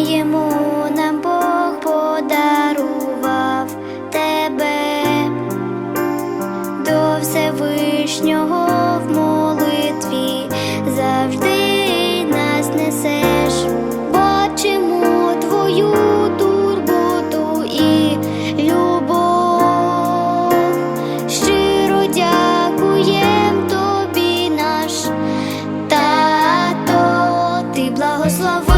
Маємо нам Бог подарував тебе. До Всевишнього в молитві завжди нас несеш, бачимо твою турботу і любов, щиро дякуєм тобі, наш тато, ти благослови.